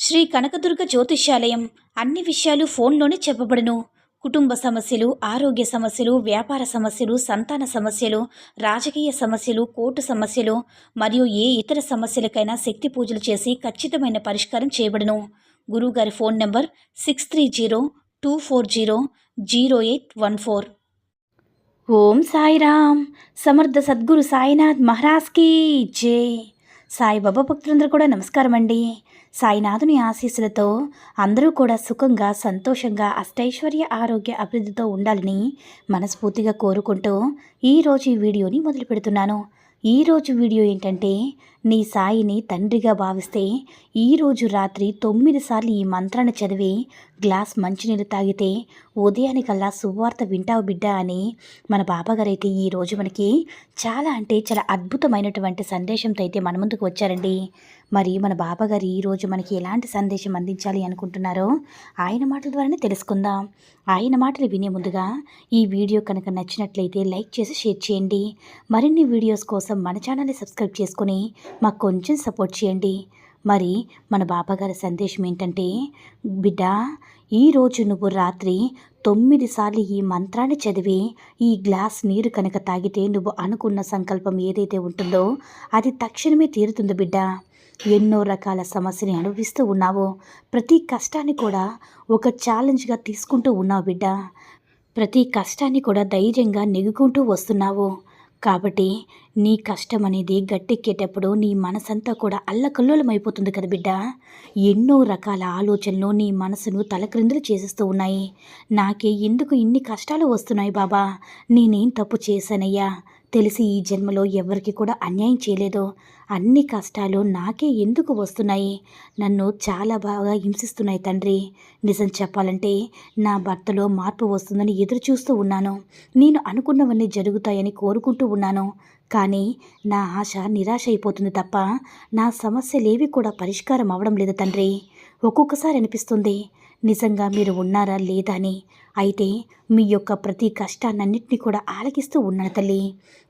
శ్రీ కనకదుర్గ జ్యోతిష్యాలయం అన్ని విషయాలు ఫోన్లోనే చెప్పబడును. కుటుంబ సమస్యలు ఆరోగ్య సమస్యలు వ్యాపార సమస్యలు సంతాన సమస్యలు రాజకీయ సమస్యలు కోర్టు సమస్యలు మరియు ఏ ఇతర సమస్యలకైనా శక్తి పూజలు చేసి ఖచ్చితమైన పరిష్కారం చేయబడును. గురువుగారి phone number six three zero two four zero zero eight one four. Om Sairam. Samarth Sadguru Sainath మహారాజ్కి జై. సాయిబాబా భక్తులందరూ కూడా నమస్కారం అండి సాయినాథుని ఆశీస్సులతో అందరూ కూడా సుఖంగా సంతోషంగా అష్టైశ్వర్య ఆరోగ్య అభివృద్ధితో ఉండాలని మనస్ఫూర్తిగా కోరుకుంటూ ఈరోజు ఈ వీడియోని మొదలు పెడుతున్నాను. ఈరోజు వీడియో ఏంటంటే నీ సాయిని తండ్రిగా భావిస్తే ఈరోజు రాత్రి తొమ్మిది సార్లు ఈ మంత్రాన్ని చదివి గ్లాస్ మంచినీళ్ళు తాగితే ఉదయానికల్లా సువార్త వింటావు బిడ్డ అని మన బాబాగారైతే ఈరోజు మనకి చాలా అంటే చాలా అద్భుతమైనటువంటి సందేశంతో అయితే మన ముందుకు వచ్చారండి. మరి మన బాబాగారు ఈరోజు మనకి ఎలాంటి సందేశం అందించాలి అనుకుంటున్నారో ఆయన మాటల ద్వారానే తెలుసుకుందాం. ఆయన మాటలు వినే ముందుగా ఈ వీడియో కనుక నచ్చినట్లయితే లైక్ చేసి షేర్ చేయండి. మరిన్ని వీడియోస్ కోసం మన ఛానల్ని సబ్స్క్రైబ్ చేసుకొని మాకు కొంచెం సపోర్ట్ చేయండి. మరి మన బాబాగారి సందేశం ఏంటంటే బిడ్డ ఈరోజు నువ్వు రాత్రి తొమ్మిది సార్లు ఈ మంత్రాన్ని చదివి ఈ గ్లాస్ నీరు కనుక తాగితే నువ్వు అనుకున్న సంకల్పం ఏదైతే ఉంటుందో అది తక్షణమే తీరుతుంది బిడ్డ. ఎన్నో రకాల సమస్యని అనుభవిస్తూ ఉన్నావు ప్రతి కష్టాన్ని కూడా ఒక ఛాలెంజ్గా తీసుకుంటూ ఉన్నావు బిడ్డ. ప్రతి కష్టాన్ని కూడా ధైర్యంగా నెగ్గుకుంటూ వస్తున్నావు. కాబట్టి నీ కష్టం అనేది గట్టెక్కేటప్పుడు నీ మనసంతా కూడా అల్లకల్లోలమైపోతుంది కదా బిడ్డ. ఎన్నో రకాల ఆలోచనలు నీ మనసును తలక్రిందులు చేసేస్తూ ఉన్నాయి. నాకే ఎందుకు ఇన్ని కష్టాలు వస్తున్నాయి బాబా? నేనేం తప్పు చేశానయ్యా? తెలిసి ఈ జన్మలో ఎవరికి కూడా అన్యాయం చేయలేదు. అన్ని కష్టాలు నాకే ఎందుకు వస్తున్నాయి? నన్ను చాలా బాగా హింసిస్తున్నాయి తండ్రి. నిజం చెప్పాలంటే నా భర్తలో మార్పు వస్తుందని ఎదురు చూస్తూ ఉన్నాను. నేను అనుకున్నవన్నీ జరుగుతాయని కోరుకుంటూ ఉన్నాను. కానీ నా ఆశ నిరాశ అయిపోతుంది తప్ప నా సమస్యలేవి కూడా పరిష్కారం అవడం లేదు తండ్రి. ఒక్కొక్కసారి అనిపిస్తుంది నిజంగా మీరు ఉన్నారా లేదా అని. అయితే మీ యొక్క ప్రతి కష్టాన్నన్నింటినీ కూడా ఆలకిస్తూ ఉన్నాను తల్లి.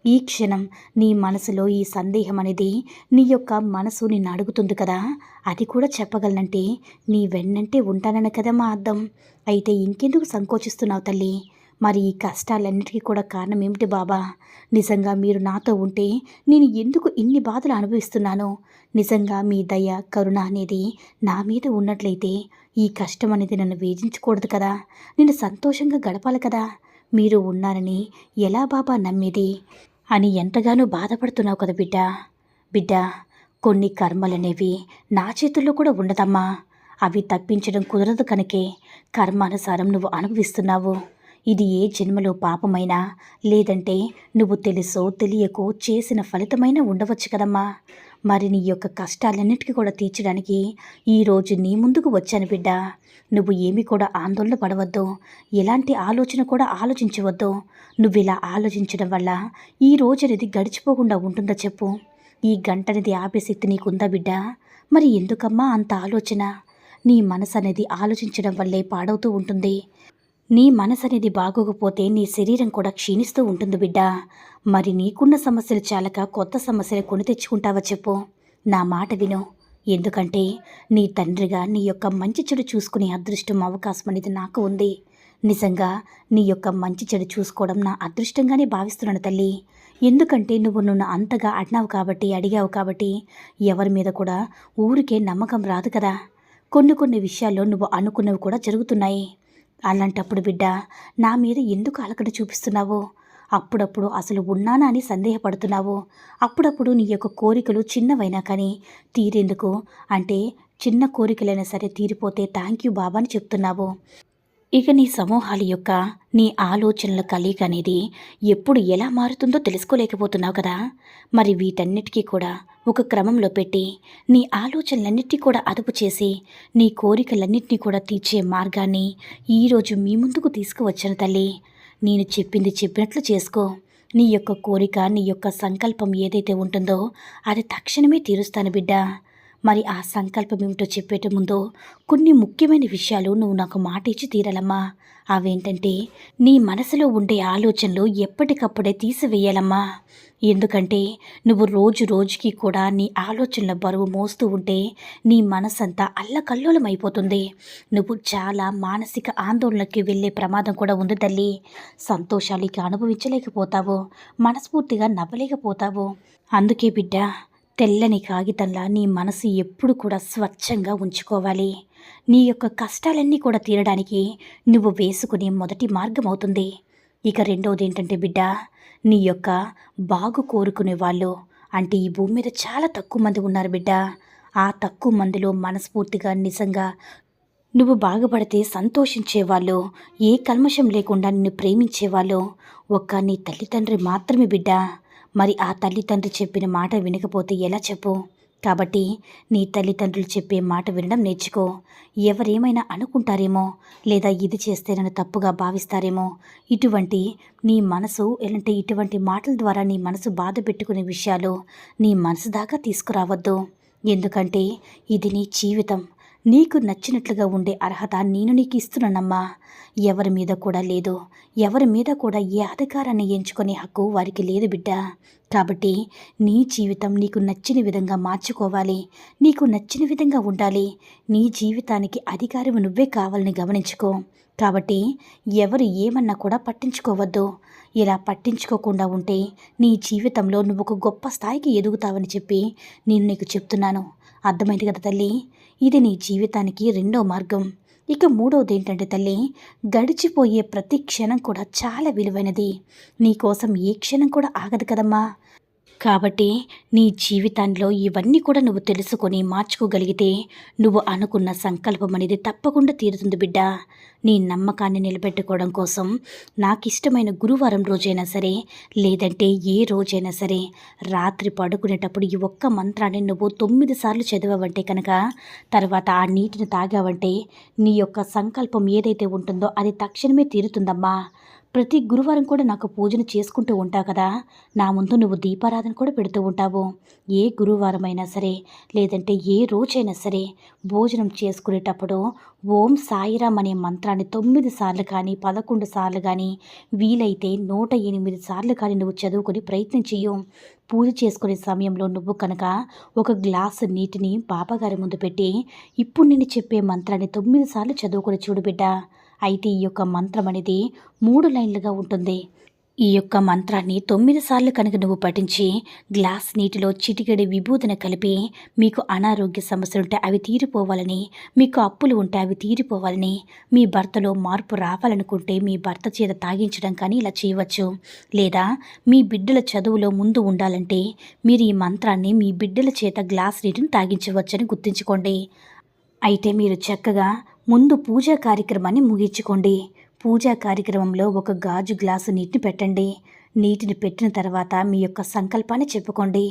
ఈ క్షణం నీ మనసులో ఈ సందేహం అనేది నీ యొక్క మనసు నిన్ను అడుగుతుంది కదా. అది కూడా చెప్పగలనంటే నీ వెన్నంటే ఉంటానని కదా మా అర్థం. అయితే ఇంకెందుకు సంకోచిస్తున్నావు తల్లి? మరి ఈ కష్టాలన్నిటికీ కూడా కారణం ఏమిటి బాబా? నిజంగా మీరు నాతో ఉంటే నేను ఎందుకు ఇన్ని బాధలు అనుభవిస్తున్నానో? నిజంగా మీ దయ కరుణ అనేది నా మీద ఉన్నట్లయితే ఈ కష్టం అనేది నన్ను వేధించకూడదు కదా? నేను సంతోషంగా గడపాలి కదా? మీరు ఉన్నారని ఎలా బాబా నమ్మేది? అని ఎంతగానో బాధపడుతున్నావు కదా బిడ్డ. బిడ్డ కొన్ని కర్మలనేవి నా చేతుల్లో కూడా ఉండదమ్మా. అవి తప్పించడం కుదరదు కనుకే. కర్మానుసారం నువ్వు అనుభవిస్తున్నావు. ఇది ఏ జన్మలో పాపమైనా లేదంటే నువ్వు తెలుసో తెలియకో చేసిన ఫలితమైనా ఉండవచ్చు కదమ్మా. మరి నీ యొక్క కష్టాలన్నిటికీ కూడా తీర్చడానికి ఈరోజు నీ ముందుకు వచ్చాను బిడ్డ. నువ్వు ఏమి కూడా ఆందోళన పడవద్దు. ఎలాంటి ఆలోచన కూడా ఆలోచించవద్దు. నువ్వు ఇలా ఆలోచించడం వల్ల ఈ రోజు అనేది గడిచిపోకుండా ఉంటుందో చెప్పు. ఈ గంటనిది ఆపే శక్తి నీకుందా బిడ్డ? మరి ఎందుకమ్మా అంత ఆలోచన? నీ మనసు అనేది ఆలోచించడం వల్లే పాడవుతూ ఉంటుంది. నీ మనసు అనేది బాగోకపోతే నీ శరీరం కూడా క్షీణిస్తూ ఉంటుంది బిడ్డ. మరి నీకున్న సమస్యలు చాలక కొత్త సమస్యలు కొని తెచ్చుకుంటావా చెప్పు. నా మాట విను. ఎందుకంటే నీ తండ్రిగా నీ యొక్క మంచి చెడు చూసుకునే అదృష్టం అవకాశం అనేది నాకు ఉంది. నిజంగా నీ యొక్క మంచి చెడు చూసుకోవడం నా అదృష్టంగానే భావిస్తున్నాను తల్లి. ఎందుకంటే నువ్వు నన్ను అంతగా అడినావు కాబట్టి అడిగావు కాబట్టి ఎవరి మీద కూడా ఊరికే నమ్మకం రాదు కదా. కొన్ని కొన్ని విషయాల్లో నువ్వు అనుకున్నవి కూడా జరుగుతున్నాయి. అలాంటప్పుడు బిడ్డ నా మీద ఎందుకు అలకడ చూపిస్తున్నావు? అప్పుడప్పుడు అసలు ఉన్నానా అని సందేహపడుతున్నావు? అప్పుడప్పుడు నీ యొక్క కోరికలు చిన్నవైనా కానీ తీరేందుకు? అంటే చిన్న కోరికలైనా సరే తీరిపోతే థ్యాంక్ యూ బాబా అని చెప్తున్నావు. ఇక నీ సమూహాల యొక్క నీ ఆలోచనల కలయిక అనేది ఎప్పుడు ఎలా మారుతుందో తెలుసుకోలేకపోతున్నావు కదా. మరి వీటన్నిటికీ కూడా ఒక క్రమంలో పెట్టి నీ ఆలోచనలన్నిటినీ కూడా అదుపు చేసి నీ కోరికలన్నింటినీ కూడా తీర్చే మార్గాన్ని ఈరోజు మీ ముందుకు తీసుకువచ్చాను తల్లి. నేను చెప్పింది చెప్పినట్లు చేసుకో. నీ యొక్క కోరిక నీ యొక్క సంకల్పం ఏదైతే ఉంటుందో అది తక్షణమే తీరుస్తాను బిడ్డ. మరి ఆ సంకల్పం ఏమిటో చెప్పేట ముందు కొన్ని ముఖ్యమైన విషయాలు నువ్వు నాకు మాట ఇచ్చి తీరాలమ్మా. అవేంటంటే నీ మనసులో ఉండే ఆలోచనలు ఎప్పటికప్పుడే తీసివేయాలమ్మా. ఎందుకంటే నువ్వు రోజు రోజుకి కూడా నీ ఆలోచనల బరువు మోస్తూ ఉంటే నీ మనసంతా అల్లకల్లోలమైపోతుంది. నువ్వు చాలా మానసిక ఆందోళనకి వెళ్ళే ప్రమాదం కూడా ఉంది తల్లి. సంతోషాలకి అనుభవించలేకపోతావు. మనస్ఫూర్తిగా నవ్వలేకపోతావు. అందుకే బిడ్డ తెల్లని కాగితంలా నీ మనసు ఎప్పుడు కూడా స్వచ్ఛంగా ఉంచుకోవాలి. నీ యొక్క కష్టాలన్నీ కూడా తీరడానికి నువ్వు వేసుకునే మొదటి మార్గం అవుతుంది ఇక రెండవది ఏంటంటే బిడ్డ నీ యొక్క బాగు కోరుకునే వాళ్ళు అంటే ఈ భూమి మీద చాలా తక్కువ మంది ఉన్నారు బిడ్డ. ఆ తక్కువ మందిలో మనస్ఫూర్తిగా నిజంగా నువ్వు బాగుపడితే సంతోషించేవాళ్ళు ఏ కల్మషం లేకుండా నిన్ను ప్రేమించేవాళ్ళు ఒక్క నీ తల్లిదండ్రి మాత్రమే బిడ్డ. మరి ఆ తల్లిదండ్రి చెప్పిన మాట వినకపోతే ఎలా చెప్పు? కాబట్టి నీ తల్లిదండ్రులు చెప్పే మాట వినడం నేర్చుకో. ఎవరేమైనా అనుకుంటారేమో లేదా ఇది చేస్తే నన్ను తప్పుగా భావిస్తారేమో. ఇటువంటి నీ మనసు ఎలాంటి ఇటువంటి మాటల ద్వారా నీ మనసు బాధ పెట్టుకునే విషయాలు నీ మనసు దాకా తీసుకురావద్దు. ఎందుకంటే ఇది నీ జీవితం. నీకు నచ్చినట్లుగా ఉండే అర్హత నేను నీకు ఇస్తున్నానమ్మా. ఎవరి మీద కూడా లేదు. ఎవరి మీద కూడా ఏ అధికారాన్ని ఎంచుకునే హక్కు వారికి లేదు బిడ్డ. కాబట్టి నీ జీవితం నీకు నచ్చిన విధంగా మార్చుకోవాలి. నీకు నచ్చిన విధంగా ఉండాలి. నీ జీవితానికి అధికారం నువ్వే కావాలని గమనించుకో. కాబట్టి ఎవరు ఏమన్నా కూడా పట్టించుకోవద్దు. ఇలా పట్టించుకోకుండా ఉంటే నీ జీవితంలో నువ్వు ఒక గొప్ప స్థాయికి ఎదుగుతావని చెప్పి నేను నీకు చెప్తున్నాను. అర్థమైంది కదా తల్లి? ఇది నీ జీవితానికి రెండో మార్గం. ఇక మూడవది ఏంటంటే తల్లి గడిచిపోయే ప్రతి క్షణం కూడా చాలా విలువైనది. నీకోసం ఏ క్షణం కూడా ఆగదు కదమ్మా. కాబట్టి నీ జీవితంలో ఇవన్నీ కూడా నువ్వు తెలుసుకొని మార్చుకోగలిగితే నువ్వు అనుకున్న సంకల్పం అనేది తప్పకుండా తీరుతుంది బిడ్డ. నీ నమ్మకాన్ని నిలబెట్టుకోవడం కోసం నాకు ఇష్టమైన గురువారం రోజైనా సరే లేదంటే ఏ రోజైనా సరే రాత్రి పడుకునేటప్పుడు ఈ ఒక్క మంత్రాన్ని నువ్వు తొమ్మిది సార్లు చదివావంటే కనుక తర్వాత ఆ నీటిని తాగావంటే నీ యొక్క సంకల్పం ఏదైతే ఉంటుందో అది తక్షణమే తీరుతుందమ్మా. ప్రతి గురువారం కూడా నాకు పూజను చేసుకుంటూ ఉంటావు కదా. నా ముందు నువ్వు దీపారాధన కూడా పెడుతూ ఉంటావు. ఏ గురువారం అయినా సరే లేదంటే ఏ రోజైనా సరే భోజనం చేసుకునేటప్పుడు ఓం సాయిరామ్ అనే మంత్రాన్ని తొమ్మిది సార్లు కానీ పదకొండు సార్లు కానీ వీలైతే నూట ఎనిమిది సార్లు కానీ నువ్వు చదువుకొని ప్రయత్నం చెయ్యు. పూజ చేసుకునే సమయంలో నువ్వు కనుక ఒక గ్లాసు నీటిని బాబాగారి ముందు పెట్టి ఇప్పుడు నేను చెప్పే మంత్రాన్ని తొమ్మిది సార్లు చదువుకొని చూడు బిడ్డ అయితే ఈ యొక్క మంత్రం అనేది మూడు లైన్లుగా ఉంటుంది. ఈ యొక్క మంత్రాన్ని తొమ్మిది సార్లు కనుక నువ్వు పఠించి గ్లాస్ నీటిలో చిటికెడి విభూతిని కలిపి మీకు అనారోగ్య సమస్యలు ఉంటే అవి తీరిపోవాలని మీకు అప్పులు ఉంటే అవి తీరిపోవాలని మీ భర్తలో మార్పు రావాలనుకుంటే మీ భర్త చేత తాగించడం కానీ ఇలా చేయవచ్చు. లేదా మీ బిడ్డల చదువులో ముందు ఉండాలంటే మీరు ఈ మంత్రాన్ని మీ బిడ్డల చేత గ్లాస్ నీటిని తాగించవచ్చని గుర్తుంచుకోండి. అయితే మీరు చక్కగా ముందు పూజా కార్యక్రమాన్ని ముగించుకోండి. పూజా కార్యక్రమంలో ఒక గాజు గ్లాసు నీటిని పెట్టండి. నీటిని పెట్టిన తర్వాత మీ యొక్క సంకల్పాన్ని చెప్పుకోండి.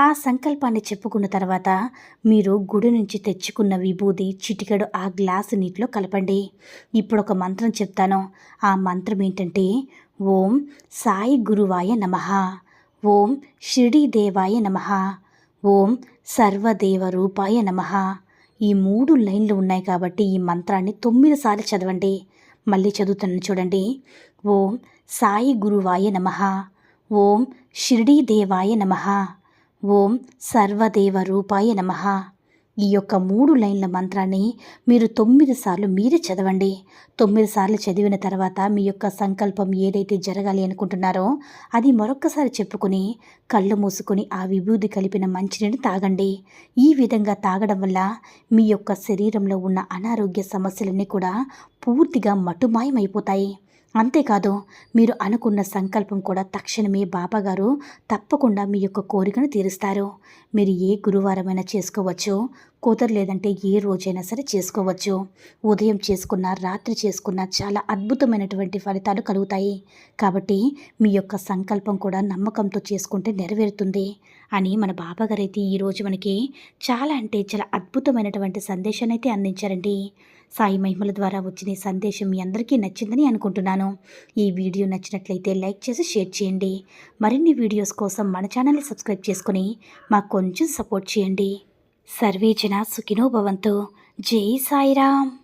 ఆ సంకల్పాన్ని చెప్పుకున్న తర్వాత మీరు గుడి నుంచి తెచ్చుకున్న విభూది చిటికెడు ఆ గ్లాసు నీటిలో కలపండి. ఇప్పుడు ఒక మంత్రం చెప్తాను. ఆ మంత్రం ఏంటంటే ఓం సాయి గురువాయ నమ. ఓం షిరిడీ దేవాయ నమ. ఓం సర్వదేవ రూపాయ నమ. ఈ మూడు లైన్లు ఉన్నాయి కాబట్టి ఈ మంత్రాన్ని తొమ్మిది సార్లు చదవండి. మళ్ళీ చదువుతాను చూడండి. ఓం సాయి గురువాయ నమ. ఓం షిరిడీ దేవాయ నమ. ఓం సర్వదేవ రూపాయ నమ. ఈ యొక్క మూడు లైన్ల మంత్రాన్ని మీరు తొమ్మిది సార్లు మీరే చదవండి. తొమ్మిది సార్లు చదివిన తర్వాత మీ యొక్క సంకల్పం ఏదైతే జరగాలి అనుకుంటున్నారో అది మరొక్కసారి చెప్పుకొని కళ్ళు మూసుకొని ఆ విభూది కలిపిన మంచినీళ్ళు తాగండి. ఈ విధంగా తాగడం వల్ల మీ యొక్క శరీరంలో ఉన్న అనారోగ్య సమస్యలన్నీ కూడా పూర్తిగా మటుమాయమైపోతాయి. అంతేకాదు మీరు అనుకున్న సంకల్పం కూడా తక్షణమే బాబాగారు తప్పకుండా మీ యొక్క కోరికను తీరుస్తారు. మీరు ఏ గురువారమైనా చేసుకోవచ్చు కుదరలేదంటే ఏ రోజైనా సరే చేసుకోవచ్చు. ఉదయం చేసుకున్న రాత్రి చేసుకున్న చాలా అద్భుతమైనటువంటి ఫలితాలు కలుగుతాయి. కాబట్టి మీ యొక్క సంకల్పం కూడా నమ్మకంతో చేసుకుంటే నెరవేరుతుంది అని మన బాబాగారు అయితే ఈరోజు మనకి చాలా అంటే చాలా అద్భుతమైనటువంటి సందేశాన్ని అయితే అందించారండి. సాయి మహిమల ద్వారా వచ్చిన సందేశం మీ అందరికీ నచ్చిందని అనుకుంటున్నాను. ఈ వీడియో నచ్చినట్లయితే లైక్ చేసి షేర్ చేయండి. మరిన్ని వీడియోస్ కోసం మన ఛానల్ని సబ్స్క్రైబ్ చేసుకుని మాకు కొంచెం సపోర్ట్ చేయండి. సర్వే జన సుఖినో భవంతు. జై సాయిరామ్.